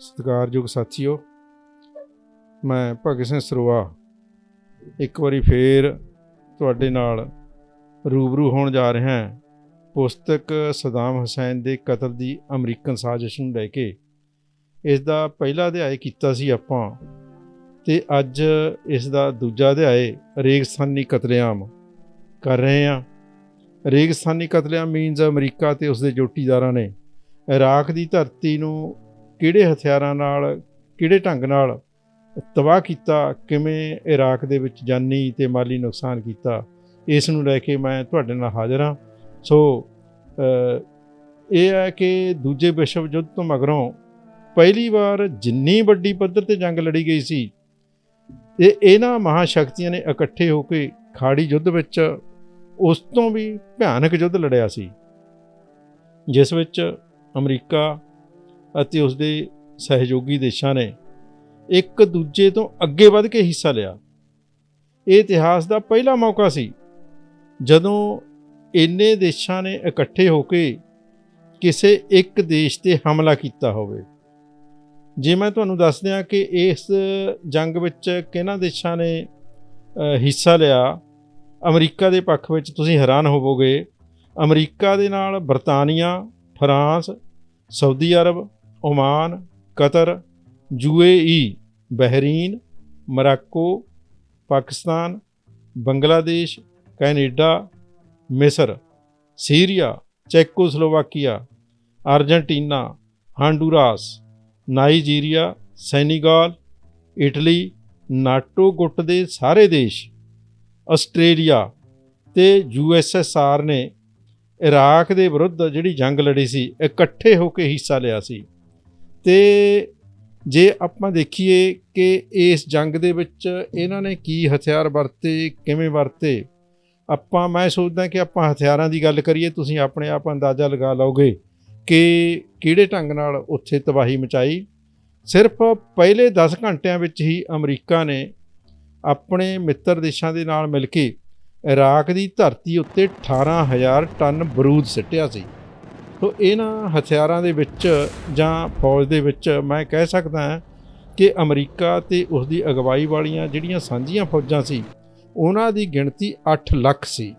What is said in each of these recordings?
ਸਤਿਕਾਰਯੋਗ ਸਾਥੀਓ, ਮੈਂ ਭਗਤ ਸਿੰਘ ਸਰੋਆ ਇੱਕ ਵਾਰੀ ਫੇਰ ਤੁਹਾਡੇ ਨਾਲ ਰੂਬਰੂ ਹੋਣ ਜਾ ਰਿਹਾ ਹਾਂ। ਪੁਸਤਕ ਸਦਾਮ ਹੁਸੈਨ ਦੇ ਕਤਲ ਦੀ ਅਮਰੀਕਨ ਸਾਜ਼ਿਸ਼ ਨੂੰ ਲੈ ਕੇ। ਇਸ ਦਾ ਪਹਿਲਾ ਅਧਿਆਇ ਕੀਤਾ ਸੀ ਆਪਾਂ ਤੇ ਅੱਜ ਇਸ ਦਾ ਦੂਜਾ ਅਧਿਆਇ ਰੇਗਿਸਤਾਨੀ ਕਤਲੇਆਮ ਕਰ ਰਹੇ ਹਾਂ। ਰੇਗਿਸਤਾਨੀ ਕਤਲੇਆਮ ਮੀਨਸ ਅਮਰੀਕਾ ਤੇ ਉਸਦੇ ਜੋਟੀਦਾਰਾਂ ਨੇ। ਇਰਾਕ ਦੀ ਧਰਤੀ ਨੂੰ ਕਿਹੜੇ ਹਥਿਆਰਾਂ ਨਾਲ, ਕਿਹੜੇ ਢੰਗ ਨਾਲ ਤਬਾਹ ਕੀਤਾ, ਕਿਵੇਂ ਇਰਾਕ ਦੇ ਵਿੱਚ ਜਾਨੀ ਤੇ ਮਾਲੀ ਨੁਕਸਾਨ ਕੀਤਾ, ਇਸ ਨੂੰ ਲੈ ਕੇ ਮੈਂ ਤੁਹਾਡੇ ਨਾਲ ਹਾਜ਼ਰ ਹਾਂ। ਸੋ ਇਹ ਹੈ ਕਿ ਦੂਜੇ ਵਿਸ਼ਵ ਯੁੱਧ ਤੋਂ ਮਗਰੋਂ ਪਹਿਲੀ ਵਾਰ ਜਿੰਨੀ ਵੱਡੀ ਪੱਧਰ ਤੇ ਜੰਗ ਲੜੀ ਗਈ ਸੀ, ਇਹ ਇਹਨਾਂ ਮਹਾਸ਼ਕਤੀਆਂ ਨੇ ਇਕੱਠੇ ਹੋ ਕੇ ਖਾੜੀ ਯੁੱਧ ਵਿੱਚ ਉਸ ਤੋਂ ਵੀ ਭਿਆਨਕ ਯੁੱਧ ਲੜਿਆ ਸੀ, ਜਿਸ ਵਿੱਚ ਅਮਰੀਕਾ ਅਤੇ ਉਸ ਦੇ ਸਹਿਯੋਗੀ ਦੇਸ਼ਾਂ ਨੇ ਇੱਕ ਦੂਜੇ ਤੋਂ ਅੱਗੇ ਵੱਧ ਕੇ ਹਿੱਸਾ ਲਿਆ। ਇਹ ਇਤਿਹਾਸ ਦਾ ਪਹਿਲਾ ਮੌਕਾ ਸੀ ਜਦੋਂ ਇੰਨੇ ਦੇਸ਼ਾਂ ਨੇ ਇਕੱਠੇ ਹੋ ਕੇ ਕਿਸੇ ਇੱਕ ਦੇਸ਼ ਤੇ ਹਮਲਾ ਕੀਤਾ ਹੋਵੇ। ਜੇ ਮੈਂ ਤੁਹਾਨੂੰ ਦੱਸ ਦਿਆਂ ਕਿ ਇਸ ਜੰਗ ਵਿੱਚ ਕਿਹਨਾਂ ਦੇਸ਼ਾਂ ਨੇ ਹਿੱਸਾ ਲਿਆ, ਅਮਰੀਕਾ ਦੇ ਪੱਖ ਵਿੱਚ ਤੁਸੀਂ ਹੈਰਾਨ ਹੋਵੋਗੇ। ਅਮਰੀਕਾ ਦੇ ਨਾਲ ਬਰਤਾਨੀਆ, France, Saudi Arab Oman, Qatar, UAE, Bahrain, Morocco, Pakistan, Bangladesh, Canada, ਮਿਸਰ, Syria, Czechoslovakia, Argentina, Honduras, Nigeria, Senegal, Italy, NATO ਗੁੱਟ ਦੇ ਸਾਰੇ ਦੇਸ਼, ਆਸਟ੍ਰੇਲੀਆ ਤੇ ਯੂਐਸਐਸਆਰ ਨੇ ਇਰਾਕ ਦੇ ਵਿਰੁੱਧ ਜਿਹੜੀ ਜੰਗ ਲੜੀ ਸੀ, ਇਕੱਠੇ ਹੋ ਕੇ ਹਿੱਸਾ ਲਿਆ ਸੀ। ਤੇ ਜੇ ਆਪਾਂ ਦੇਖੀਏ ਕਿ ਇਸ ਜੰਗ ਦੇ ਵਿੱਚ ਇਹਨਾਂ ਨੇ ਕੀ ਹਥਿਆਰ ਵਰਤੇ, ਕਿਵੇਂ ਵਰਤੇ, ਆਪਾਂ, ਮੈਂ ਸੋਚਦਾ ਕਿ ਆਪਾਂ ਹਥਿਆਰਾਂ ਦੀ ਗੱਲ ਕਰੀਏ, ਤੁਸੀਂ ਆਪਣੇ ਆਪ ਅੰਦਾਜ਼ਾ ਲਗਾ ਲਓਗੇ ਕਿ ਕਿਹੜੇ ਢੰਗ ਨਾਲ ਉੱਥੇ ਤਬਾਹੀ ਮਚਾਈ। ਸਿਰਫ ਪਹਿਲੇ 10 ਘੰਟਿਆਂ ਵਿੱਚ ਹੀ ਅਮਰੀਕਾ ਨੇ ਆਪਣੇ ਮਿੱਤਰ ਦੇਸ਼ਾਂ ਦੇ ਨਾਲ ਮਿਲ ਕੇ ਇਰਾਕ ਦੀ ਧਰਤੀ ਉੱਤੇ 18000 ਟਨ ਬਰੂਦ ਸਿੱਟਿਆ ਸੀ। ਸੋ ਇਹਨਾਂ ਹਥਿਆਰਾਂ ਦੇ ਵਿੱਚ ਜਾਂ ਫੌਜ ਦੇ ਵਿੱਚ ਮੈਂ ਕਹਿ ਸਕਦਾ ਹਾਂ ਕਿ ਅਮਰੀਕਾ ਤੇ ਉਸ ਦੀ ਅਗਵਾਈ ਵਾਲੀਆਂ ਜਿਹੜੀਆਂ ਸਾਂਝੀਆਂ ਫੌਜਾਂ ਸੀ, ਉਹਨਾਂ ਦੀ ਗਿਣਤੀ 8 ਲੱਖ ਸੀ।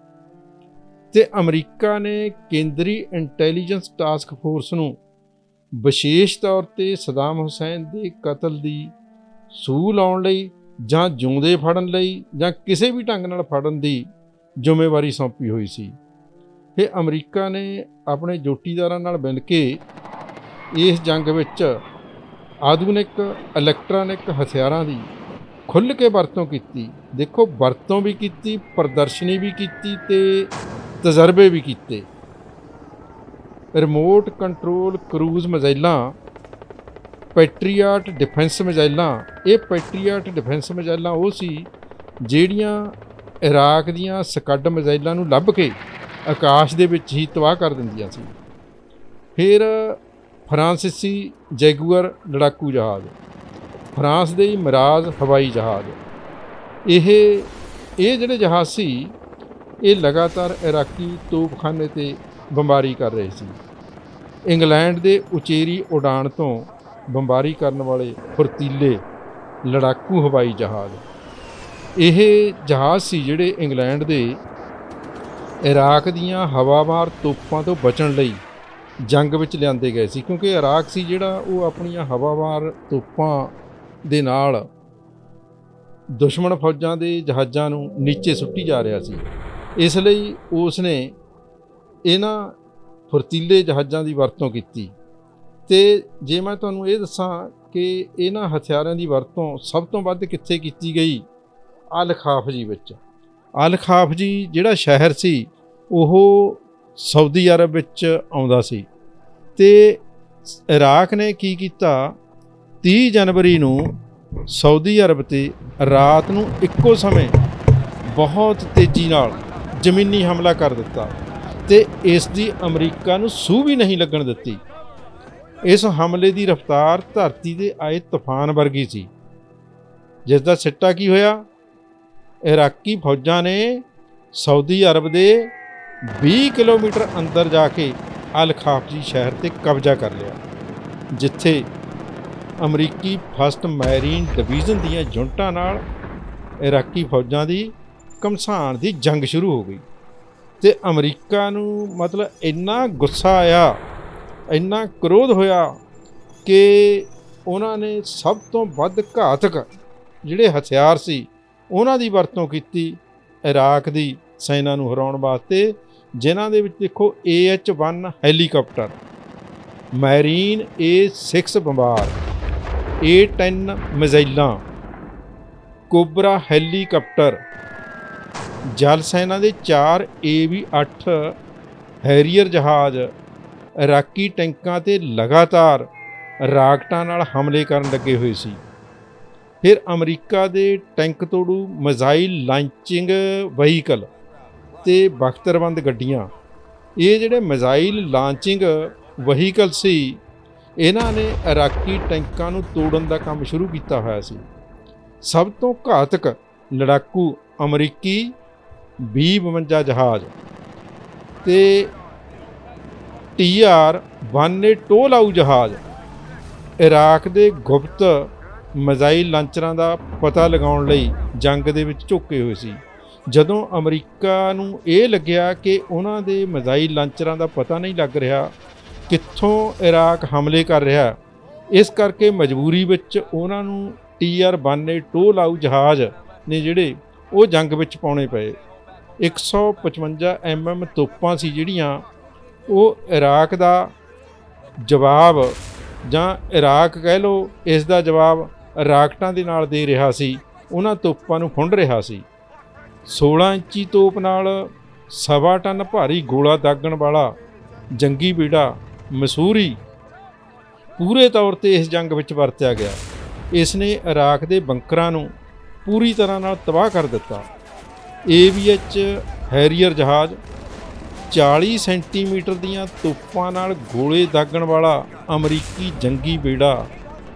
ਤੇ ਅਮਰੀਕਾ ਨੇ ਕੇਂਦਰੀ ਇੰਟੈਲੀਜੈਂਸ ਟਾਸਕ ਫੋਰਸ ਨੂੰ ਵਿਸ਼ੇਸ਼ ਤੌਰ ਤੇ ਸਦਾਮ ਹੁਸੈਨ ਦੇ ਕਤਲ ਦੀ ਸੂਹ ਲਾਉਣ ਲਈ ਜਾਂ ਜਿਉਂਦੇ ਫੜਨ ਲਈ ਜਾਂ ਕਿਸੇ ਵੀ ਢੰਗ ਨਾਲ ਫੜਨ ਦੀ ਜ਼ਿੰਮੇਵਾਰੀ ਸੌਂਪੀ ਹੋਈ ਸੀ। ਇਹ ਅਮਰੀਕਾ ਨੇ ਆਪਣੇ ਜੋਟੀਦਾਰਾਂ ਨਾਲ ਮਿਲ ਕੇ ਇਸ ਜੰਗ ਵਿੱਚ ਆਧੁਨਿਕ, ਇਲੈਕਟ੍ਰੋਨਿਕ ਹਥਿਆਰਾਂ ਦੀ ਖੁੱਲ੍ਹ ਕੇ ਵਰਤੋਂ ਕੀਤੀ। ਦੇਖੋ, ਵਰਤੋਂ ਵੀ ਕੀਤੀ, ਪ੍ਰਦਰਸ਼ਨੀ ਵੀ ਕੀਤੀ ਤੇ ਤਜਰਬੇ ਵੀ ਕੀਤੇ। ਰਿਮੋਟ ਕੰਟਰੋਲ ਕਰੂਜ਼ ਮਿਜ਼ਾਈਲਾਂ, ਪੈਟਰੀਆਟ ਡਿਫੈਂਸ ਮਿਜ਼ਾਈਲਾਂ, ਇਹ ਪੈਟਰੀਆਟ ਡਿਫੈਂਸ ਮਿਜ਼ਾਈਲਾਂ ਉਹ ਸੀ ਜਿਹੜੀਆਂ ਇਰਾਕ ਦੀਆਂ ਸਕੱਡ ਮਿਜ਼ਾਈਲਾਂ ਨੂੰ ਲੱਭ ਕੇ ਆਕਾਸ਼ ਦੇ ਵਿੱਚ ਹੀ ਤਬਾਹ ਕਰ ਦਿੰਦੀਆਂ ਸੀ। ਫਿਰ ਫਰਾਂਸੀਸੀ ਜੈਗੂਅਰ ਲੜਾਕੂ ਜਹਾਜ਼, ਫਰਾਂਸ ਦੇ ਹੀ ਮਿਰਾਜ ਹਵਾਈ ਜਹਾਜ਼। ਇਹ ਇਹ ਜਿਹੜੇ ਜਹਾਜ਼ ਸੀ, ਇਹ ਲਗਾਤਾਰ ਇਰਾਕੀ ਤੋਪਖਾਨੇ ਤੇ ਬੰਬਾਰੀ ਕਰ ਰਹੇ ਸੀ। ਇੰਗਲੈਂਡ ਦੇ ਉਚੇਰੀ ਉਡਾਣ ਤੋਂ ਬੰਬਾਰੀ ਕਰਨ ਵਾਲੇ ਫੁਰਤੀਲੇ ਲੜਾਕੂ ਹਵਾਈ ਜਹਾਜ਼। ਇਹ ਜਹਾਜ਼ ਸੀ ਜਿਹੜੇ ਇੰਗਲੈਂਡ ਦੇ ਇਰਾਕ ਦੀਆਂ ਹਵਾਮਾਰ ਤੋਪਾਂ ਤੋਂ ਬਚਣ ਲਈ ਜੰਗ ਵਿੱਚ ਲਿਆਂਦੇ ਗਏ ਸੀ, ਕਿਉਂਕਿ ਇਰਾਕ ਸੀ ਜਿਹੜਾ ਉਹ ਆਪਣੀਆਂ ਹਵਾਵਾਰ ਤੋਪਾਂ ਦੇ ਨਾਲ ਦੁਸ਼ਮਣ ਫੌਜਾਂ ਦੇ ਜਹਾਜ਼ਾਂ ਨੂੰ ਨੀਚੇ ਸੁੱਟੀ ਜਾ ਰਿਹਾ ਸੀ। ਇਸ ਲਈ ਉਸ ਨੇ ਇਹਨਾਂ ਫੁਰਤੀਲੇ ਜਹਾਜ਼ਾਂ ਦੀ ਵਰਤੋਂ ਕੀਤੀ। ਤੇ ਜੇ ਮੈਂ ਤੁਹਾਨੂੰ ਇਹ ਦੱਸਾਂ ਕਿ ਇਹਨਾਂ ਹਥਿਆਰਾਂ ਦੀ ਵਰਤੋਂ ਸਭ ਤੋਂ ਵੱਧ ਕਿੱਥੇ ਕੀਤੀ ਗਈ? ਅਲ ਖਾਫਜੀ ਵਿੱਚ। ਅਲ ਖਾਫਜੀ ਜਿਹੜਾ ਸ਼ਹਿਰ ਸੀ, ਉਹ ਸਾਊਦੀ ਅਰਬ ਵਿੱਚ ਆਉਂਦਾ ਸੀ ਤੇ ਇਰਾਕ ਨੇ ਕੀ ਕੀਤਾ? 30 ਜਨਵਰੀ ਨੂੰ ਸਾਊਦੀ ਅਰਬ ਤੇ ਰਾਤ ਨੂੰ ਇੱਕੋ ਸਮੇਂ ਬਹੁਤ ਤੇਜ਼ੀ ਨਾਲ ਜ਼ਮੀਨੀ ਹਮਲਾ ਕਰ ਦਿੱਤਾ ਤੇ ਇਸ ਦੀ ਅਮਰੀਕਾ ਨੂੰ ਸੂਹ ਵੀ ਨਹੀਂ ਲੱਗਣ ਦਿੱਤੀ। ਇਸ ਹਮਲੇ ਦੀ ਰਫ਼ਤਾਰ ਧਰਤੀ ਦੇ ਆਏ ਤੂਫਾਨ ਵਰਗੀ ਸੀ। ਜਿਸ ਦਾ ਸਿੱਟਾ ਕੀ ਹੋਇਆ? ਇਰਾਕੀ ਫੌਜਾਂ ਨੇ ਸਾਊਦੀ ਅਰਬ ਦੇ 20 ਕਿਲੋਮੀਟਰ ਅੰਦਰ ਜਾ ਕੇ ਅਲ ਖਾਫਜੀ ਸ਼ਹਿਰ ਤੇ ਕਬਜ਼ਾ ਕਰ ਲਿਆ, ਜਿੱਥੇ ਅਮਰੀਕੀ ਫਸਟ ਮੈਰੀਨ ਡਿਵੀਜ਼ਨ ਦੀਆਂ ਯੂਨਿਟਾਂ ਨਾਲ ਇਰਾਕੀ ਫੌਜਾਂ ਦੀ ਕਮਸਾਨ ਦੀ ਜੰਗ ਸ਼ੁਰੂ ਹੋ ਗਈ ਤੇ ਅਮਰੀਕਾ ਨੂੰ ਮਤਲਬ ਇੰਨਾ ਗੁੱਸਾ ਆਇਆ, ਇੰਨਾ ਕ੍ਰੋਧ ਹੋਇਆ ਕਿ ਉਹਨਾਂ ਨੇ ਸਭ ਤੋਂ ਵੱਧ ਘਾਤਕ ਜਿਹੜੇ ਹਥਿਆਰ ਸੀ ਉਹਨਾਂ ਦੀ ਵਰਤੋਂ ਕੀਤੀ ਇਰਾਕ ਦੀ ਸੈਨਾ ਨੂੰ ਹਰਾਉਣ ਵਾਸਤੇ, ਜਿਨ੍ਹਾਂ ਦੇ ਵਿੱਚ ਦੇਖੋ AH-1 helicopter, marine A6 bomber A10 ਮਿਜ਼ਾਈਲਾਂ, ਕੋਬਰਾ ਹੈਲੀਕਾਪਟਰ, ਜਲ ਸੈਨਾ ਦੇ 4 AV-8 ਹੈਰੀਅਰ ਜਹਾਜ਼, ਇਰਾਕੀ ਟੈਂਕਾਂ ਤੇ ਲਗਾਤਾਰ ਰਾਕਟਾਂ ਨਾਲ ਹਮਲੇ ਕਰਨ ਲੱਗੇ ਹੋਏ ਸੀ। ਫਿਰ ਅਮਰੀਕਾ ਦੇ ਟੈਂਕ ਤੋੜੂ, ਮਿਜ਼ਾਈਲ ਲਾਂਚਿੰਗ ਵਹੀਕਲ ਤੇ ਬਖਤਰਬੰਦ ਗੱਡੀਆਂ। ਇਹ ਜਿਹੜੇ ਮਿਜ਼ਾਈਲ ਲਾਂਚਿੰਗ ਵਹੀਕਲ ਸੀ, ਇਹਨਾਂ ਨੇ ਇਰਾਕੀ ਟੈਂਕਾਂ ਨੂੰ ਤੋੜਨ ਦਾ ਕੰਮ ਸ਼ੁਰੂ ਕੀਤਾ ਹੋਇਆ ਸੀ। ਸਭ ਤੋਂ ਘਾਤਕ ਲੜਾਕੂ ਅਮਰੀਕੀ B-52 ਜਹਾਜ਼ ਤੇ TR-1A ਟੋਲਾਊ ਜਹਾਜ਼। ਇਰਾਕ ਦੇ ਗੁਪਤ ਮਜ਼ਾਈਲ ਲਾਂਚਰਾਂ ਦਾ ਪਤਾ ਲਗਾਉਣ ਲਈ ਜੰਗ ਦੇ ਵਿੱਚ ਝੁਕੇ ਹੋਏ ਸੀ। ਜਦੋਂ ਅਮਰੀਕਾ ਨੂੰ ਇਹ ਲੱਗਿਆ ਕਿ ਉਹਨਾਂ ਦੇ ਮਿਜ਼ਾਈਲ ਲਾਂਚਰਾਂ ਦਾ ਪਤਾ ਨਹੀਂ ਲੱਗ ਰਿਹਾ, ਕਿੱਥੋਂ ਇਰਾਕ ਹਮਲੇ ਕਰ ਰਿਹਾ, ਇਸ ਕਰਕੇ ਮਜਬੂਰੀ ਵਿੱਚ ਉਹਨਾਂ ਨੂੰ TR-1A ਟੋਲਾਊ ਜਹਾਜ਼ ਨੇ ਜਿਹੜੇ ਉਹ ਜੰਗ ਵਿੱਚ ਪਾਉਣੇ ਪਏ। 155 mm ਤੋਪਾਂ ਸੀ ਜਿਹੜੀਆਂ ਉਹ ਇਰਾਕ ਦਾ ਜਵਾਬ ਜਾਂ ਇਰਾਕ ਕਹਿ ਲਓ, ਇਸ ਦਾ ਜਵਾਬ ਰਾਕਟਾਂ ਦੇ ਨਾਲ ਦੇ ਰਿਹਾ ਸੀ, ਉਹਨਾਂ ਤੋਪਾਂ ਨੂੰ ਫੁੰਡ ਰਿਹਾ ਸੀ। 16 ਇੰਚੀ ਤੋਪ ਨਾਲ ਸਵਾ ਟਨ ਭਾਰੀ ਗੋਲਾ ਦਾਗਣ ਵਾਲਾ ਜੰਗੀ ਬੀੜਾ ਮਸੂਰੀ ਪੂਰੇ ਤੌਰ ਤੇ ਇਸ ਜੰਗ ਵਿੱਚ ਵਰਤਿਆ ਗਿਆ। ਇਸ ਨੇ ਇਰਾਕ ਦੇ ਬੰਕਰਾਂ ਨੂੰ ਪੂਰੀ ਤਰ੍ਹਾਂ ਨਾਲ ਤਬਾਹ ਕਰ ਦਿੱਤਾ। ਏਵੀਐਚ ਹੈਰੀਅਰ ਜਹਾਜ਼ 40 ਸੈਂਟੀਮੀਟਰ ਦੀਆਂ ਤੋਪਾਂ ਨਾਲ ਗੋਲੇ ਦਾਗਣ ਵਾਲਾ ਅਮਰੀਕੀ ਜੰਗੀ ਬੇੜਾ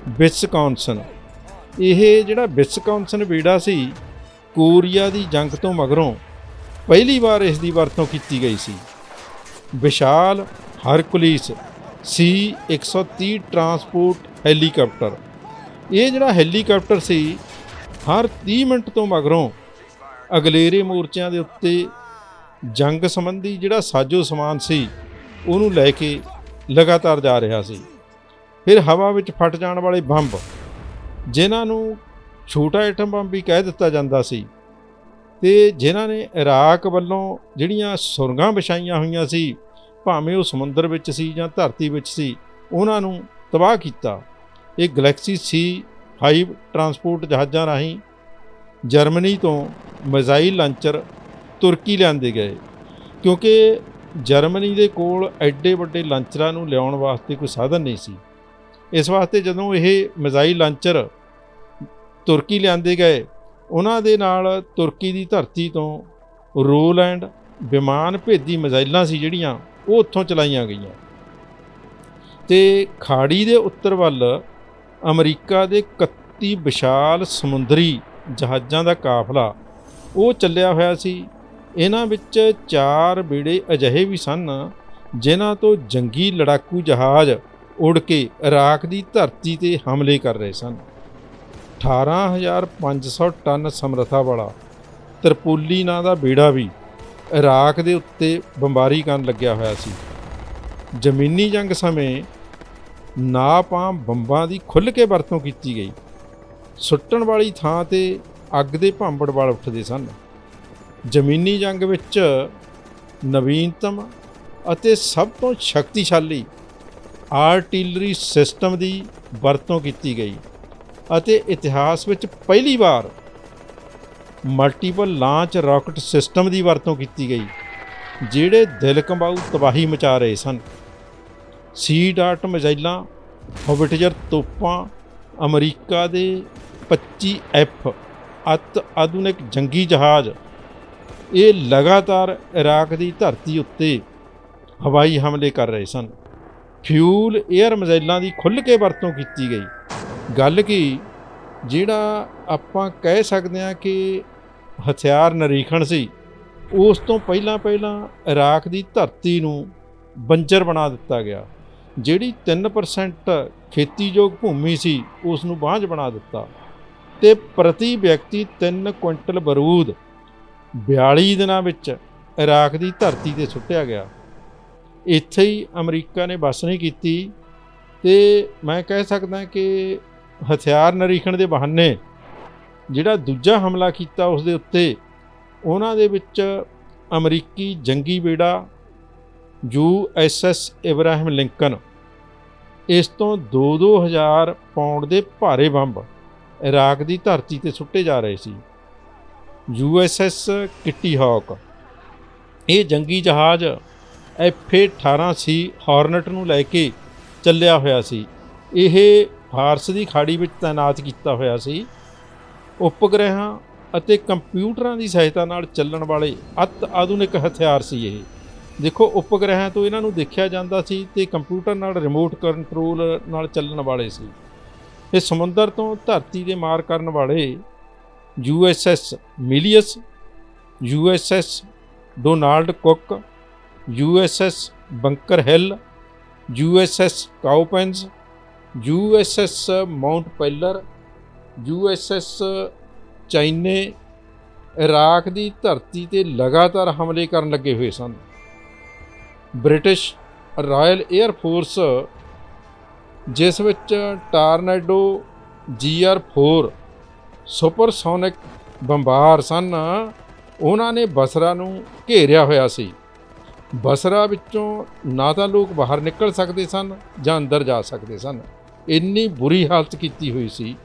ਵਿਸਕੌਨਸਨ ਇਹ ਜਿਹੜਾ ਵਿਸਕੌਨਸਨ ਬੇੜਾ ਸੀ, ਕੋਰੀਆ ਦੀ ਜੰਗ ਤੋਂ ਮਗਰੋਂ ਪਹਿਲੀ ਵਾਰ ਇਸ ਦੀ ਵਰਤੋਂ ਕੀਤੀ ਗਈ ਸੀ। ਵਿਸ਼ਾਲ ਹਰਕੁਲਿਸ ਸੀ 130 ਟਰਾਂਸਪੋਰਟ ਹੈਲੀਕਾਪਟਰ। ਇਹ ਜਿਹੜਾ ਹੈਲੀਕਾਪਟਰ ਸੀ, ਹਰ 30 ਮਿੰਟ ਤੋਂ ਮਗਰੋਂ ਅਗਲੇਰੇ ਮੋਰਚਿਆਂ ਦੇ ਉੱਤੇ ਜੰਗ ਸੰਬੰਧੀ ਜਿਹੜਾ ਸਾਜੋ ਸਮਾਨ ਸੀ, ਉਹਨੂੰ ਲੈ ਕੇ ਲਗਾਤਾਰ ਜਾ ਰਿਹਾ ਸੀ। ਫਿਰ ਹਵਾ ਵਿੱਚ ਫਟ ਜਾਣ ਵਾਲੇ ਬੰਬ ਜਿਨ੍ਹਾਂ ਨੂੰ ਛੋਟਾ ਐਟਮ ਬੰਬ ਵੀ ਕਹਿ ਦਿੱਤਾ ਜਾਂਦਾ ਸੀ ਤੇ ਜਿਨ੍ਹਾਂ ਨੇ ਇਰਾਕ ਵੱਲੋਂ ਜਿਹੜੀਆਂ ਸੁਰੰਗਾਂ ਵਿਛਾਈਆਂ ਹੋਈਆਂ ਸੀ, ਭਾਵੇਂ ਉਹ ਸਮੁੰਦਰ ਵਿੱਚ ਸੀ ਜਾਂ ਧਰਤੀ ਵਿੱਚ ਸੀ, ਉਹਨਾਂ ਨੂੰ ਤਬਾਹ ਕੀਤਾ। ਇਹ ਗੈਲੈਕਸੀ ਸੀ 5 ਟਰਾਂਸਪੋਰਟ ਜਹਾਜ਼ਾਂ ਰਾਹੀਂ ਜਰਮਨੀ ਤੋਂ ਮਿਜ਼ਾਈਲ ਲਾਂਚਰ ਤੁਰਕੀ ਲਿਆਂਦੇ ਗਏ, ਕਿਉਂਕਿ ਜਰਮਨੀ ਦੇ ਕੋਲ ਐਡੇ ਵੱਡੇ ਲਾਂਚਰਾਂ ਨੂੰ ਲਿਆਉਣ ਵਾਸਤੇ ਕੋਈ ਸਾਧਨ ਨਹੀਂ ਸੀ। ਇਸ ਵਾਸਤੇ ਜਦੋਂ ਇਹ ਮਿਜ਼ਾਈਲ ਲਾਂਚਰ ਤੁਰਕੀ ਲਿਆਂਦੇ ਗਏ। ਉਹਨਾਂ ਦੇ ਨਾਲ ਤੁਰਕੀ ਦੀ ਧਰਤੀ ਤੋਂ ਰੋਲੈਂਡ ਵਿਮਾਨ ਭੇਦੀ ਮਿਜ਼ਾਈਲਾਂ ਸੀ ਜਿਹੜੀਆਂ ਉਹ ਉੱਥੋਂ ਚਲਾਈਆਂ ਗਈਆਂ। ਤੇ ਖਾੜੀ ਦੇ ਉੱਤਰ ਵੱਲ ਅਮਰੀਕਾ ਦੇ 31 ਵਿਸ਼ਾਲ ਸਮੁੰਦਰੀ ਜਹਾਜ਼ਾਂ ਦਾ ਕਾਫਲਾ ਉਹ ਚੱਲਿਆ ਹੋਇਆ ਸੀ। ਇਹਨਾਂ ਵਿੱਚ ਚਾਰ ਬੇੜੇ ਅਜਿਹੇ ਵੀ ਸਨ ਜਿਨ੍ਹਾਂ ਤੋਂ ਜੰਗੀ ਲੜਾਕੂ ਜਹਾਜ਼ ਉੜ ਕੇ ਇਰਾਕ ਦੀ ਧਰਤੀ ਤੇ ਹਮਲੇ ਕਰ ਰਹੇ ਸਨ। 18500 ਟਨ ਸਮਰੱਥਾ ਵਾਲਾ, ਤਰਪੋਲੀ ਨਾਂ ਦਾ ਬੇੜਾ ਵੀ ਇਰਾਕ ਦੇ ਉੱਤੇ ਬੰਬਾਰੀ ਕਰਨ ਲੱਗਿਆ ਹੋਇਆ ਸੀ। ਜ਼ਮੀਨੀ ਜੰਗ ਸਮੇਂ ਨਾਪਾਮ ਬੰਬਾਂ ਦੀ ਖੁੱਲ੍ਹ ਕੇ ਵਰਤੋਂ ਕੀਤੀ ਗਈ। ਸੁੱਟਣ ਵਾਲੀ ਥਾਂ ਤੇ ਅੱਗ ਦੇ ਭਾਂਬੜ ਵਾਲ ਉੱਠਦੇ ਸਨ। ਜ਼ਮੀਨੀ ਜੰਗ ਵਿੱਚ ਨਵੀਨਤਮ ਅਤੇ ਸਭ ਤੋਂ ਸ਼ਕਤੀਸ਼ਾਲੀ ਆਰਟਿਲਰੀ ਸਿਸਟਮ ਦੀ ਵਰਤੋਂ ਕੀਤੀ ਗਈ। ਅਤੇ ਇਤਿਹਾਸ ਵਿੱਚ ਪਹਿਲੀ ਵਾਰ ਮਲਟੀਪਲ ਲਾਂਚ ਰਾਕਟ ਸਿਸਟਮ ਦੀ ਵਰਤੋਂ ਕੀਤੀ ਗਈ, ਜਿਹੜੇ ਦਿਲ ਕੰਬਾਊ ਤਬਾਹੀ ਮਚਾ ਰਹੇ ਸਨ। ਸੀ ਡਾਟ ਮਿਜ਼ਾਈਲਾਂ, ਹੋਵਿਟਜ਼ਰ ਤੋਪਾਂ, ਅਮਰੀਕਾ ਦੇ 25 ਐਫ ਅਤ ਆਧੁਨਿਕ ਜੰਗੀ ਜਹਾਜ਼, ਇਹ ਲਗਾਤਾਰ ਇਰਾਕ ਦੀ ਧਰਤੀ ਉੱਤੇ ਹਵਾਈ ਹਮਲੇ ਕਰ ਰਹੇ ਸਨ। ਫਿਊਲ 에ਅਰ ਮਜ਼ਾਈਲਾਂ ਦੀ ਖੁੱਲ੍ਹ ਕੇ ਵਰਤੋਂ ਕੀਤੀ ਗਈ। ਗੱਲ ਕੀ? ਜਿਹੜਾ ਆਪਾਂ ਕਹਿ ਸਕਦੇ ਹਾਂ ਕਿ ਹਥਿਆਰ ਨਿਰੀਖਣ ਸੀ, ਉਸ ਤੋਂ ਪਹਿਲਾਂ ਪਹਿਲਾਂ ਇਰਾਕ ਦੀ ਧਰਤੀ ਨੂੰ ਬੰਜਰ ਬਣਾ ਦਿੱਤਾ ਗਿਆ, ਜਿਹੜੀ 3% ਖੇਤੀਯੋਗ ਭੂਮੀ ਸੀ, ਉਸ ਨੂੰ ਬਾਂਝ ਬਣਾ ਦਿੱਤਾ ਤੇ ਪ੍ਰਤੀ ਵਿਅਕਤੀ 3 ਕੁਇੰਟਲ ਬਰੂਦ 42 ਦਿਨਾਂ ਵਿੱਚ ਇਰਾਕ ਦੀ ਧਰਤੀ ਤੇ ਸੁੱਟਿਆ ਗਿਆ। ਇੱਥੇ ਹੀ ਅਮਰੀਕਾ ਨੇ ਬਸ ਨਹੀਂ ਕੀਤੀ ਤੇ ਮੈਂ ਕਹਿ ਸਕਦਾ ਕਿ ਹਥਿਆਰ ਨਿਰੀਖਣ ਦੇ ਬਹਾਨੇ ਜਿਹੜਾ ਦੂਜਾ ਹਮਲਾ ਕੀਤਾ ਉਸ ਦੇ ਉੱਤੇ, ਉਹਨਾਂ ਦੇ ਵਿੱਚ ਅਮਰੀਕੀ ਜੰਗੀ ਬੇੜਾ U S S Abraham Lincoln, ਇਸ ਤੋਂ 2-2000 ਪੌਂਡ ਦੇ ਭਾਰੇ ਬੰਬ ਇਰਾਕ ਦੀ ਧਰਤੀ ਤੇ ਸੁੱਟੇ ਜਾ ਰਹੇ ਸੀ। U S S Kitty Hawk, ਇਹ ਜੰਗੀ ਜਹਾਜ਼ ਐਫ 18 ਸੀ ਹਾਰਨਟ ਨੂੰ ਲੈ ਕੇ ਚੱਲਿਆ ਹੋਇਆ ਸੀ। ਇਹ ਫਾਰਸ ਦੀ ਖਾੜੀ ਵਿੱਚ ਤਾਇਨਾਤ ਕੀਤਾ ਹੋਇਆ ਸੀ, ਉਪਗ੍ਰਹਿਾਂ ਅਤੇ ਕੰਪਿਊਟਰਾਂ ਦੀ ਸਹਾਇਤਾ ਨਾਲ ਚੱਲਣ ਵਾਲੇ ਅਤ ਆਧੁਨਿਕ ਹਥਿਆਰ ਸੀ ਇਹ। ਦੇਖੋ, ਉਪਗ੍ਰਹਿਾਂ ਤੋਂ ਇਹਨਾਂ ਨੂੰ ਦੇਖਿਆ ਜਾਂਦਾ ਸੀ ਤੇ ਕੰਪਿਊਟਰ ਨਾਲ ਰਿਮੋਟ ਕੰਟਰੋਲ ਨਾਲ ਚੱਲਣ ਵਾਲੇ ਸੀ। ਇਹ ਸਮੁੰਦਰ ਤੋਂ ਧਰਤੀ ਦੇ ਮਾਰ ਕਰਨ ਵਾਲੇ USS Milius USS Donald Cook USS Bunker Hill USS Cowpens USS Mount ਪੈਲਰ USS Cheyenne, Iraq ਦੀ ਧਰਤੀ ਤੇ ਲਗਾਤਾਰ ਹਮਲੇ ਕਰਨ ਲੱਗੇ ਹੋਏ ਸਨ। ਬ੍ਰਿਟਿਸ਼ ਰਾਇਲ 에ਅਰ ਫੋਰਸ, ਜਿਸ ਵਿੱਚ ਟਾਰਨੇਡੋ GR4 ਸੁਪਰਸੋਨਿਕ ਬੰਬਾਰ ਸਨ, ਉਹਨਾਂ ਨੇ ਬਸਰਾ ਨੂੰ ਘੇਰਿਆ ਹੋਇਆ ਸੀ। ਬਸਰਾ ਵਿੱਚੋਂ ਨਾ ਤਾਂ ਲੋਕ ਬਾਹਰ ਨਿਕਲ ਸਕਦੇ ਸਨ ਜਾਂ ਅੰਦਰ ਜਾ ਸਕਦੇ ਸਨ। ਇੰਨੀ ਬੁਰੀ ਹਾਲਤ ਕੀਤੀ ਹੋਈ ਸੀ।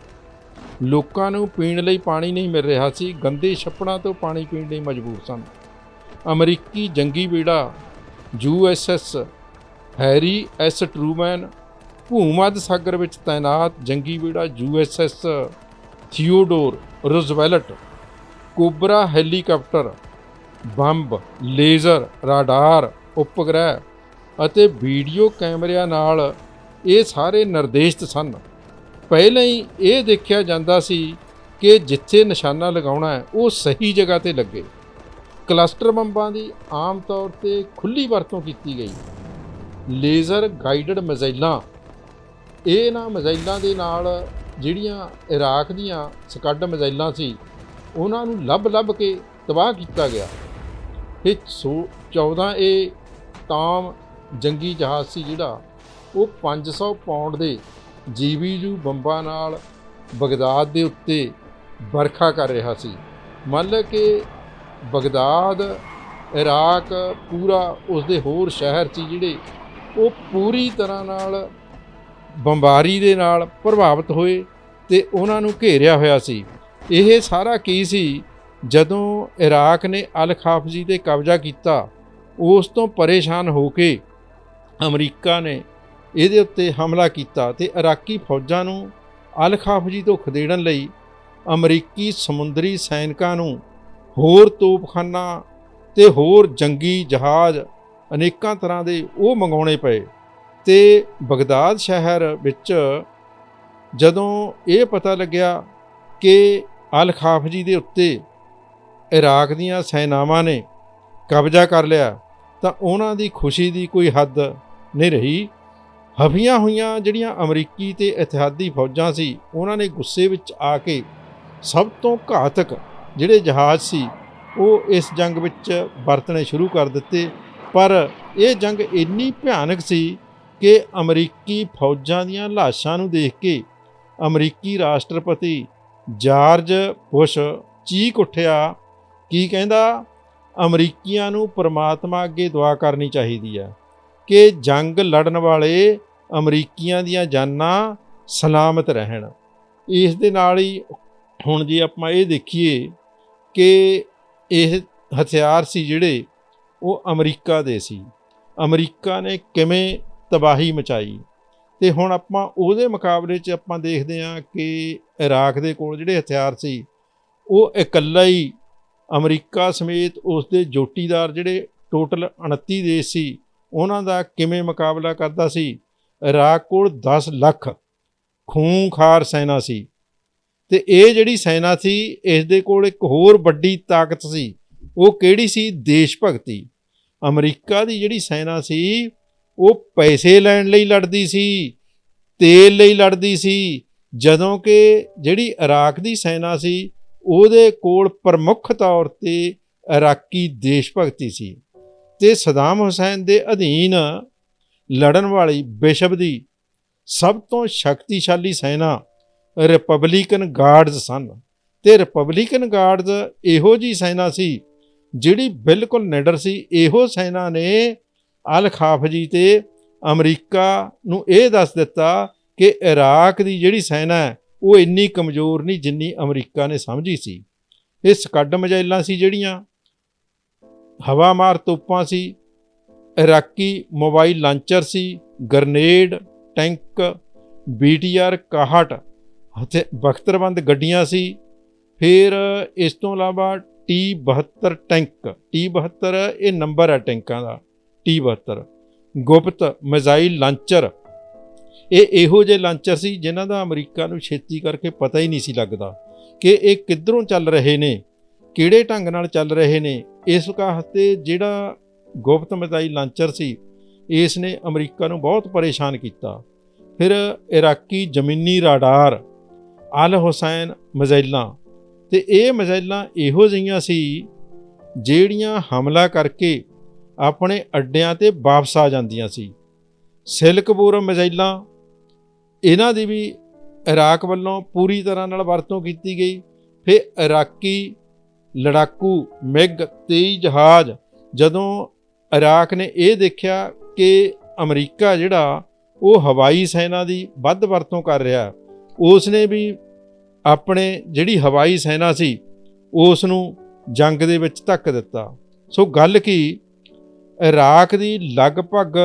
ਲੋਕਾਂ ਨੂੰ ਪੀਣ ਲਈ ਪਾਣੀ ਨਹੀਂ ਮਿਲ ਰਿਹਾ ਸੀ। ਗੰਦੇ ਛੱਪੜਾਂ ਤੋਂ ਪਾਣੀ ਪੀਣ ਲਈ ਮਜਬੂਰ ਸਨ। ਅਮਰੀਕੀ ਜੰਗੀ ਬੇੜਾ ਯੂਐਸਐਸ ਹੈਰੀ ਐਸ ਟਰੂਮੈਨ, ਭੂਮੱਧ ਸਾਗਰ ਵਿੱਚ ਤਾਇਨਾਤ ਜੰਗੀ ਬੇੜਾ USS Theodore Roosevelt, Cobra helicopter, bomb, laser, radar, ਉਪਗ੍ਰਹਿ ਅਤੇ ਵੀਡੀਓ ਕੈਮਰਿਆਂ ਨਾਲ ਇਹ ਸਾਰੇ ਨਿਰਦੇਸ਼ਿਤ ਸਨ। ਪਹਿਲਾਂ ਹੀ ਇਹ ਦੇਖਿਆ ਜਾਂਦਾ ਸੀ ਕਿ ਜਿੱਥੇ ਨਿਸ਼ਾਨਾ ਲਗਾਉਣਾ ਹੈ, ਉਹ ਸਹੀ ਜਗ੍ਹਾ ਤੇ ਲੱਗੇ। ਕਲਸਟਰ ਬੰਬਾਂ ਦੀ ਆਮ ਤੌਰ ਤੇ ਖੁੱਲੀ ਵਰਤੋਂ ਕੀਤੀ ਗਈ। ਲੇਜ਼ਰ ਗਾਈਡਡ ਮਿਜ਼ਾਈਲਾਂ। ਇਹ ਨਾ ਮਿਜ਼ਾਈਲਾਂ ਦੇ ਨਾਲ ਜਿਹੜੀਆਂ ਇਰਾਕ ਦੀਆਂ ਸਕੱਡ ਮਿਜ਼ਾਈਲਾਂ ਸੀ, ਉਹਨਾਂ ਨੂੰ ਲੱਭ-ਲੱਭ ਕੇ ਤਬਾਹ ਕੀਤਾ ਗਿਆ। ਇਹ ਸੋ 14 ਇਹ ਤਾਮ ਜੰਗੀ ਜਹਾਜ਼ ਸੀ ਜਿਹੜਾ ਉਹ 500 ਪੌਂਡ ਦੇ ਜੀਬੀਯੂ ਬੰਬਾਂ ਨਾਲ ਬਗਦਾਦ ਦੇ ਉੱਤੇ ਵਰਖਾ ਕਰ ਰਿਹਾ ਸੀ। ਮੰਨ ਲਓ ਕਿ ਬਗਦਾਦ, ਇਰਾਕ ਪੂਰਾ ਉਸ ਦੇ ਹੋਰ ਸ਼ਹਿਰ ਸੀ ਜਿਹੜੇ ਉਹ ਪੂਰੀ ਤਰ੍ਹਾਂ ਨਾਲ ਬੰਬਾਰੀ ਦੇ ਨਾਲ ਪ੍ਰਭਾਵਿਤ ਹੋਏ ਤੇ ਉਹਨਾਂ ਨੂੰ ਘੇਰਿਆ ਹੋਇਆ ਸੀ। ਇਹ ਸਾਰਾ ਕੀ ਸੀ? ਜਦੋਂ ਇਰਾਕ ਨੇ ਅਲ ਖਾਫਜੀ ਤੇ ਕਬਜ਼ਾ ਕੀਤਾ, ਉਸ ਤੋਂ ਪਰੇਸ਼ਾਨ ਹੋ ਕੇ ਅਮਰੀਕਾ ਨੇ ਇਹਦੇ ਉੱਤੇ ਹਮਲਾ ਕੀਤਾ ਤੇ ਇਰਾਕੀ ਫੌਜਾਂ ਨੂੰ ਅਲ ਖਾਫਜੀ ਤੋਂ ਖਦੇੜਨ ਲਈ ਅਮਰੀਕੀ ਸਮੁੰਦਰੀ ਸੈਨਿਕਾਂ ਨੂੰ ਹੋਰ ਤੋਪਖਾਨਾ ਤੇ ਹੋਰ ਜੰਗੀ ਜਹਾਜ਼ ਅਨੇਕਾਂ ਤਰ੍ਹਾਂ ਦੇ ਉਹ ਮੰਗਾਉਣੇ ਪਏ। ਤੇ ਬਗਦਾਦ ਸ਼ਹਿਰ ਵਿੱਚ ਜਦੋਂ ਇਹ ਪਤਾ ਲੱਗਿਆ ਕਿ ਅਲ ਖਾਫਜੀ ਦੇ ਉੱਤੇ ਇਰਾਕ ਦੀਆਂ ਸੈਨਾਵਾਂ ਨੇ ਕਬਜ਼ਾ ਕਰ ਲਿਆ, ਤਾਂ ਉਹਨਾਂ ਦੀ ਖੁਸ਼ੀ ਦੀ ਕੋਈ ਹੱਦ ਨਹੀਂ ਰਹੀ। ਹਫੀਆਂ ਹੋਈਆਂ ਜਿਹੜੀਆਂ ਅਮਰੀਕੀ ਤੇ ਇਤਿਹਾਦੀ ਫੌਜਾਂ ਸੀ, ਉਹਨਾਂ ਨੇ ਗੁੱਸੇ ਵਿੱਚ ਆ ਕੇ ਸਭ ਤੋਂ ਘਾਤਕ ਜਿਹੜੇ ਜਹਾਜ਼ ਸੀ, ਉਹ ਇਸ ਜੰਗ ਵਿੱਚ ਵਰਤਣੇ ਸ਼ੁਰੂ ਕਰ ਦਿੱਤੇ। ਪਰ ਇਹ ਜੰਗ ਇੰਨੀ ਭਿਆਨਕ ਸੀ ਕਿ ਅਮਰੀਕੀ ਫੌਜਾਂ ਦੀਆਂ ਲਾਸ਼ਾਂ ਨੂੰ ਦੇਖ ਕੇ ਅਮਰੀਕੀ ਰਾਸ਼ਟਰਪਤੀ ਜਾਰਜ ਬੁਸ਼ ਚੀਕ ਉੱਠਿਆ, ਕੀ ਕਹਿੰਦਾ? ਅਮਰੀਕੀਆਂ ਨੂੰ ਪਰਮਾਤਮਾ ਅੱਗੇ ਦੁਆ ਕਰਨੀ ਚਾਹੀਦੀ ਹੈ ਕਿ ਜੰਗ ਲੜਨ ਵਾਲੇ ਅਮਰੀਕੀਆਂ ਦੀਆਂ ਜਾਨਾਂ ਸਲਾਮਤ ਰਹਿਣ। ਇਸ ਦੇ ਨਾਲ ਹੀ ਹੁਣ ਜੇ ਆਪਾਂ ਇਹ ਦੇਖੀਏ ਕਿ ਇਹ ਹਥਿਆਰ ਸੀ ਜਿਹੜੇ ਉਹ ਅਮਰੀਕਾ ਦੇ ਸੀ। ਅਮਰੀਕਾ ਨੇ ਕਿਵੇਂ ਤਬਾਹੀ ਮਚਾਈ? ਤੇ ਹੁਣ ਆਪਾਂ ਉਹਦੇ ਮੁਕਾਬਲੇ 'ਚ ਆਪਾਂ ਦੇਖਦੇ ਹਾਂ ਕਿ ਇਰਾਕ ਦੇ ਕੋਲ ਜਿਹੜੇ ਹਥਿਆਰ ਸੀ, ਉਹ ਇਕੱਲਾ ਹੀ ਅਮਰੀਕਾ ਸਮੇਤ ਉਸ ਦੇ ਜੋਟੀਦਾਰ ਜਿਹੜੇ ਟੋਟਲ 29 ਦੇਸ਼ ਸੀ ਉਹਨਾਂ ਦਾ ਕਿਵੇਂ ਮੁਕਾਬਲਾ ਕਰਦਾ ਸੀ? ਇਰਾਕ ਕੋਲ 10 ਲੱਖ ਖੂੰਖਾਰ ਸੈਨਾ ਸੀ। ਤੇ ਇਹ ਜਿਹੜੀ ਸੈਨਾ ਸੀ ਇਸ ਦੇ ਕੋਲ ਇੱਕ ਹੋਰ ਵੱਡੀ ਤਾਕਤ ਸੀ। ਉਹ ਕਿਹੜੀ ਸੀ? ਦੇਸ਼ ਭਗਤੀ। ਅਮਰੀਕਾ ਦੀ ਜਿਹੜੀ ਸੈਨਾ ਸੀ, ਉਹ ਪੈਸੇ ਲੈਣ ਲਈ ਲੜਦੀ ਸੀ, ਤੇਲ ਲਈ ਲੜਦੀ ਸੀ। ਜਦੋਂ ਕਿ ਜਿਹੜੀ ਇਰਾਕ ਦੀ ਸੈਨਾ ਸੀ, ਉਹਦੇ ਕੋਲ ਪ੍ਰਮੁੱਖ ਤੌਰ ਤੇ ਇਰਾਕੀ ਦੇਸ਼ ਭਗਤੀ ਸੀ। ਤੇ ਸਦਾਮ ਹੁਸੈਨ ਦੇ ਅਧੀਨ ਲੜਨ ਵਾਲੀ ਵਿਸ਼ਵ ਦੀ ਸਭ ਤੋਂ ਸ਼ਕਤੀਸ਼ਾਲੀ ਸੈਨਾ ਰਿਪਬਲਿਕਨ ਗਾਰਡਜ਼ ਸਨ। ਤੇ ਰਿਪਬਲਿਕਨ ਗਾਰਡਜ਼ ਇਹੋ ਜੀ ਸੈਨਾ ਸੀ ਜਿਹੜੀ ਬਿਲਕੁਲ ਨਿਡਰ ਸੀ। ਇਹੋ ਸੈਨਾ ਨੇ ਅਲ ਖਾਫਜੀ ਤੇ ਅਮਰੀਕਾ ਨੂੰ ਇਹ ਦੱਸ ਦਿੱਤਾ ਕਿ ਇਰਾਕ ਦੀ ਜਿਹੜੀ ਸੈਨਾ ਹੈ, ਉਹ ਇੰਨੀ ਕਮਜ਼ੋਰ ਨਹੀਂ ਜਿੰਨੀ ਅਮਰੀਕਾ ਨੇ ਸਮਝੀ ਸੀ। ਇਹ ਸਕੱਡ ਮਜਾਇਲਾਂ ਸੀ ਜਿਹੜੀਆਂ। ਹਵਾ ਮਾਰ ਤੋਪਾਂ ਸੀ, ਇਰਾਕੀ ਮੋਬਾਈਲ ਲਾਂਚਰ ਸੀ, ਗਰਨੇਡ, ਟੈਂਕ, ਬੀਟੀਆਰ 61 ਅਤੇ ਬਖਤਰਬੰਦ ਗੱਡੀਆਂ ਸੀ। ਫਿਰ ਇਸ ਤੋਂ ਇਲਾਵਾ ਟੀ 72 ਟੈਂਕ, ਟੀ 72 ਇਹ ਨੰਬਰ ਹੈ ਟੈਂਕਾਂ ਦਾ, ਟੀ 72 ਗੁਪਤ ਮਿਜ਼ਾਈਲ ਲਾਂਚਰ, ਇਹ ਇਹੋ ਜਿਹੇ ਲਾਂਚਰ ਸੀ ਜਿਨ੍ਹਾਂ ਦਾ ਅਮਰੀਕਾ ਨੂੰ ਛੇਤੀ ਕਰਕੇ ਪਤਾ ਹੀ ਨਹੀਂ ਸੀ ਲੱਗਦਾ ਕਿ ਇਹ ਕਿੱਧਰੋਂ ਚੱਲ ਰਹੇ ਨੇ, ਕਿਹੜੇ ਢੰਗ ਨਾਲ ਚੱਲ ਰਹੇ ਨੇ ਇਸ ਵਾਸਤੇ ਜਿਹੜਾ ਗੁਪਤ ਮਿਜ਼ਾਈਲ ਲਾਂਚਰ ਸੀ, ਇਸ ਨੇ ਅਮਰੀਕਾ ਨੂੰ ਬਹੁਤ ਪਰੇਸ਼ਾਨ ਕੀਤਾ। ਫਿਰ ਇਰਾਕੀ ਜ਼ਮੀਨੀ ਰਾਡਾਰ ਅਲ ਹੁਸੈਨ ਮਿਜ਼ਾਈਲਾਂ ਤੇ ਇਹ ਮਿਜ਼ਾਈਲਾਂ ਇਹੋ ਜਿਹੀਆਂ ਸੀ ਜਿਹੜੀਆਂ ਹਮਲਾ ਕਰਕੇ ਆਪਣੇ ਅੱਡਿਆਂ ਤੇ ਵਾਪਸ ਆ ਜਾਂਦੀਆਂ ਸੀ। ਸਿਲਕਬੂਰ ਮਿਜ਼ਾਈਲਾਂ ਇਹਨਾਂ ਦੀ ਵੀ ਇਰਾਕ ਵੱਲੋਂ ਪੂਰੀ ਤਰ੍ਹਾਂ ਨਾਲ ਵਰਤੋਂ ਕੀਤੀ ਗਈ। ਫਿਰ ਇਰਾਕੀ ਲੜਾਕੂ ਮਿਗ 23 ਜਹਾਜ਼। ਜਦੋਂ ਇਰਾਕ ਨੇ ਇਹ ਦੇਖਿਆ ਕਿ ਅਮਰੀਕਾ ਜਿਹੜਾ, ਉਹ ਹਵਾਈ ਸੈਨਾ ਦੀ ਵੱਧ ਵਰਤੋਂ ਕਰ ਰਿਹਾ ਉਸ ਨੇ ਵੀ ਆਪਣੇ ਜਿਹੜੀ ਹਵਾਈ ਸੈਨਾ ਸੀ ਉਸ ਨੂੰ ਜੰਗ ਦੇ ਵਿੱਚ ਧੱਕ ਦਿੱਤਾ। ਸੋ ਗੱਲ ਕੀ, ਇਰਾਕ ਦੀ ਲਗਭਗ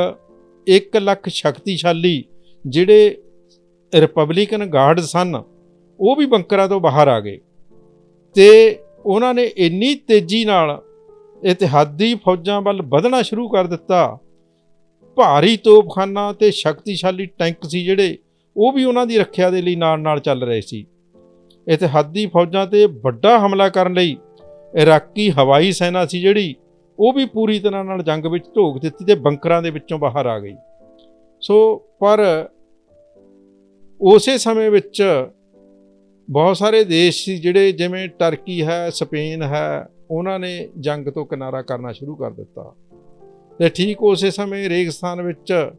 1 ਲੱਖ ਸ਼ਕਤੀਸ਼ਾਲੀ ਜਿਹੜੇ ਰਿਪਬਲਿਕਨ ਗਾਰਡ ਸਨ, ਉਹ ਵੀ ਬੰਕਰਾਂ ਤੋਂ ਬਾਹਰ ਆ ਗਏ। ਤੇ ਉਹਨਾਂ ਨੇ ਇੰਨੀ ਤੇਜ਼ੀ ਨਾਲ ਇਤਿਹਾਦੀ ਫੌਜਾਂ ਵੱਲ ਵਧਣਾ ਸ਼ੁਰੂ ਕਰ ਦਿੱਤਾ। ਭਾਰੀ ਤੋਪਖਾਨਾ ਤੇ ਸ਼ਕਤੀਸ਼ਾਲੀ ਟੈਂਕ ਸੀ ਜਿਹੜੇ ਉਹ ਵੀ ਉਹਨਾਂ ਦੀ ਰੱਖਿਆ ਦੇ ਲਈ ਨਾਲ-ਨਾਲ ਚੱਲ ਰਹੇ ਸੀ। ਇਤਿਹਾਦੀ ਫੌਜਾਂ ਤੇ ਵੱਡਾ ਹਮਲਾ ਕਰਨ ਲਈ ਇਰਾਕੀ ਹਵਾਈ ਸੈਨਾ ਸੀ ਜਿਹੜੀ ਉਹ ਵੀ ਪੂਰੀ ਤਰ੍ਹਾਂ ਨਾਲ ਜੰਗ ਵਿੱਚ ਢੋਕ ਦਿੱਤੀ ਤੇ ਬੰਕਰਾਂ ਦੇ ਵਿੱਚੋਂ ਬਾਹਰ ਆ ਗਈ। ਸੋ ਪਰ ਉਸੇ ਸਮੇਂ ਵਿੱਚ ਬਹੁਤ ਸਾਰੇ ਦੇਸ਼ ਸੀ ਜਿਹੜੇ ਜਿਵੇਂ ਟਰਕੀ ਹੈ, ਸਪੇਨ ਹੈ, ਉਹਨਾਂ ਨੇ ਜੰਗ ਤੋਂ ਕਿਨਾਰਾ ਕਰਨਾ ਸ਼ੁਰੂ ਕਰ ਦਿੱਤਾ। ਤੇ ਠੀਕ ਉਸੇ ਸਮੇਂ ਰੇਗਿਸਤਾਨ ਵਿੱਚ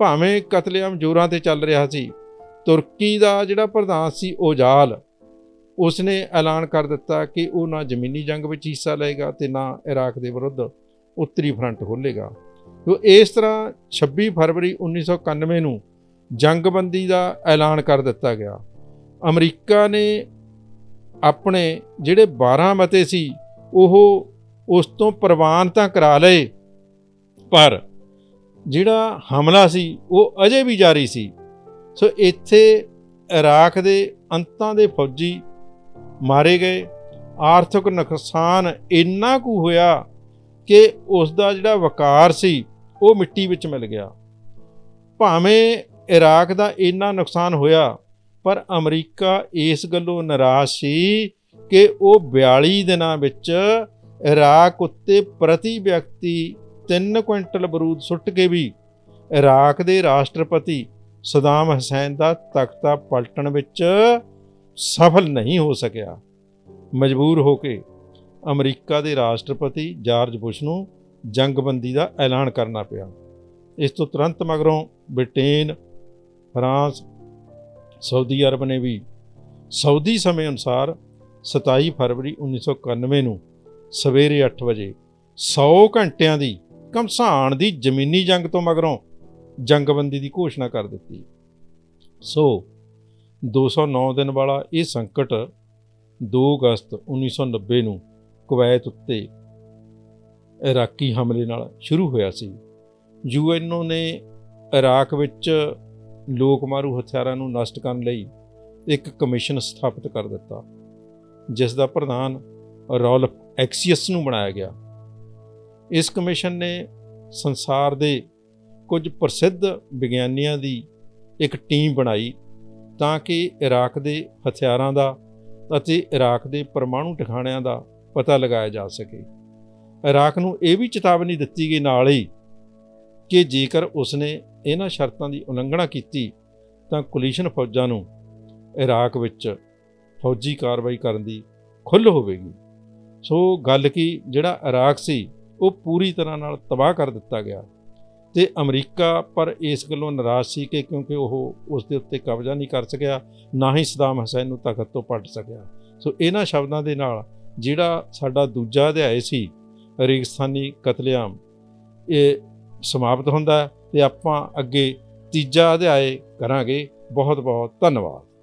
ਭਾਵੇਂ ਕਤਲੇਆਮ ਜ਼ੋਰਾਂ ਤੇ ਚੱਲ ਰਿਹਾ ਸੀ, ਤੁਰਕੀ ਦਾ ਜਿਹੜਾ ਪ੍ਰਧਾਨ ਸੀ ਓਜਾਲ, ਉਸਨੇ ਐਲਾਨ ਕਰ ਦਿੱਤਾ ਕਿ ਉਹ ਨਾ ਜ਼ਮੀਨੀ ਜੰਗ ਵਿੱਚ ਹਿੱਸਾ ਲਏਗਾ ਤੇ ਨਾ ਇਰਾਕ ਦੇ ਵਿਰੁੱਧ ਉੱਤਰੀ ਫਰੰਟ ਖੋਲੇਗਾ ਤੋ ਇਸ ਤਰ੍ਹਾਂ 26 ਫਰਵਰੀ 1991 ਨੂੰ ਜੰਗਬੰਦੀ ਦਾ ਐਲਾਨ ਕਰ ਦਿੱਤਾ ਗਿਆ। ਅਮਰੀਕਾ ਨੇ ਆਪਣੇ ਜਿਹੜੇ 12 ਮਤੇ ਸੀ, ਉਹ ਉਸ ਤੋਂ ਪ੍ਰਵਾਨ ਤਾਂ ਕਰਾ ਲਏ, ਪਰ ਜਿਹੜਾ ਹਮਲਾ ਸੀ, ਉਹ ਅਜੇ ਵੀ ਜਾਰੀ ਸੀ। ਸੋ ਇੱਥੇ ਇਰਾਕ ਦੇ ਅੰਤਾਂ ਦੇ ਫੌਜੀ ਮਾਰੇ ਗਏ। ਆਰਥਿਕ ਨੁਕਸਾਨ ਇੰਨਾ ਕੁ ਹੋਇਆ ਕਿ ਉਸ ਦਾ ਜਿਹੜਾ ਵਕਾਰ ਸੀ, ਉਹ ਮਿੱਟੀ ਵਿੱਚ ਮਿਲ ਗਿਆ। ਭਾਵੇਂ ਇਰਾਕ ਦਾ ਇੰਨਾ ਨੁਕਸਾਨ ਹੋਇਆ ਪਰ ਅਮਰੀਕਾ ਇਸ ਗੱਲੋਂ ਨਾਰਾਜ਼ ਸੀ ਕਿ ਉਹ 42 ਦਿਨਾਂ ਵਿੱਚ ਇਰਾਕ ਉੱਤੇ ਪ੍ਰਤੀ ਵਿਅਕਤੀ 3 ਕੁਇੰਟਲ ਬਰੂਦ ਸੁੱਟ ਕੇ ਵੀ ਇਰਾਕ ਦੇ ਰਾਸ਼ਟਰਪਤੀ ਸਦਾਮ ਹਸੈਨ ਦਾ ਤਖਤਾ ਪਲਟਣ ਵਿੱਚ ਸਫਲ ਨਹੀਂ ਹੋ ਸਕਿਆ। ਮਜਬੂਰ ਹੋ ਕੇ ਅਮਰੀਕਾ ਦੇ ਰਾਸ਼ਟਰਪਤੀ ਜਾਰਜ ਬੁਸ਼ ਨੂੰ ਜੰਗਬੰਦੀ ਦਾ ਐਲਾਨ ਕਰਨਾ ਪਿਆ। ਇਸ ਤੋਂ ਤੁਰੰਤ ਮਗਰੋਂ ਬ੍ਰਿਟੇਨ, ਫਰਾਂਸ ਸਾਊਦੀ ਅਰਬ ਨੇ ਵੀ ਸਾਊਦੀ ਸਮੇਂ ਅਨੁਸਾਰ 27 ਫਰਵਰੀ 1991 ਨੂੰ ਸਵੇਰੇ 8 ਵਜੇ 100 ਘੰਟਿਆਂ ਦੀ ਘਮਸਾਨ ਦੀ ਜ਼ਮੀਨੀ ਜੰਗ ਤੋਂ ਮਗਰੋਂ ਜੰਗਬੰਦੀ ਦੀ ਘੋਸ਼ਣਾ ਕਰ ਦਿੱਤੀ। ਸੋ 209 ਦਿਨ ਵਾਲਾ ਇਹ ਸੰਕਟ 2 ਅਗਸਤ 1990 ਨੂੰ ਕੁਵੈਤ ਉੱਤੇ ਇਰਾਕੀ ਹਮਲੇ ਨਾਲ ਸ਼ੁਰੂ ਹੋਇਆ ਸੀ। ਯੂਐਨਓ ਨੇ ਇਰਾਕ ਵਿੱਚ ਲੋਕ ਮਾਰੂ ਹਥਿਆਰਾਂ ਨੂੰ ਨਸ਼ਟ ਕਰਨ ਲਈ ਇੱਕ ਕਮਿਸ਼ਨ ਸਥਾਪਿਤ ਕਰ ਦਿੱਤਾ, ਜਿਸ ਦਾ ਪ੍ਰਧਾਨ ਰੌਲਫ ਐਕਸੀਅਸ ਨੂੰ ਬਣਾਇਆ ਗਿਆ। ਇਸ ਕਮਿਸ਼ਨ ਨੇ ਸੰਸਾਰ ਦੇ ਕੁਝ ਪ੍ਰਸਿੱਧ ਵਿਗਿਆਨੀਆਂ ਦੀ ਇੱਕ ਟੀਮ ਬਣਾਈ ਤਾਂ ਕਿ ਇਰਾਕ ਦੇ ਹਥਿਆਰਾਂ ਦਾ ਅਤੇ ਇਰਾਕ ਦੇ ਪਰਮਾਣੂ ਟਿਕਾਣਿਆਂ ਦਾ ਪਤਾ ਲਗਾਇਆ ਜਾ ਸਕੇ। ਇਰਾਕ ਨੂੰ ਇਹ ਵੀ ਚੇਤਾਵਨੀ ਦਿੱਤੀ ਗਈ ਨਾਲ ਹੀ ਕਿ ਜੇਕਰ ਉਸਨੇ ਇਹਨਾਂ ਸ਼ਰਤਾਂ ਦੀ ਉਲੰਘਣਾ ਕੀਤੀ ਤਾਂ ਕੁਲੀਸ਼ਨ ਫੌਜਾਂ ਨੂੰ ਇਰਾਕ ਵਿੱਚ ਫੌਜੀ ਕਾਰਵਾਈ ਕਰਨ ਦੀ ਖੁੱਲ੍ਹ ਹੋਵੇਗੀ। ਸੋ ਗੱਲ ਕੀ, ਜਿਹੜਾ ਇਰਾਕ ਸੀ, ਉਹ ਪੂਰੀ ਤਰ੍ਹਾਂ ਨਾਲ ਤਬਾਹ ਕਰ ਦਿੱਤਾ ਗਿਆ ਤੇ ਅਮਰੀਕਾ ਪਰ ਇਸ ਗੱਲੋਂ ਨਾਰਾਜ਼ ਸੀ ਕਿ ਕਿਉਂਕਿ ਉਹ ਉਸ ਦੇ ਉੱਤੇ ਕਬਜ਼ਾ ਨਹੀਂ ਕਰ ਸਕਿਆ, ਨਾ ਹੀ ਸਦਾਮ ਹਸੈਨ ਨੂੰ ਤਖਤ ਤੋਂ ਪਲਟ ਸਕਿਆ। ਸੋ ਇਹਨਾਂ ਸ਼ਬਦਾਂ ਦੇ ਨਾਲ ਜਿਹੜਾ ਸਾਡਾ ਦੂਜਾ ਅਧਿਆਇ ਸੀ ਰੇਗਿਸਤਾਨੀ ਕਤਲੇਆਮ, ਇਹ ਸਮਾਪਤ ਹੁੰਦਾ ਤੇ ਆਪਾਂ ਅੱਗੇ ਤੀਜਾ ਅਧਿਆਇ ਕਰਾਂਗੇ। ਬਹੁਤ ਬਹੁਤ ਧੰਨਵਾਦ।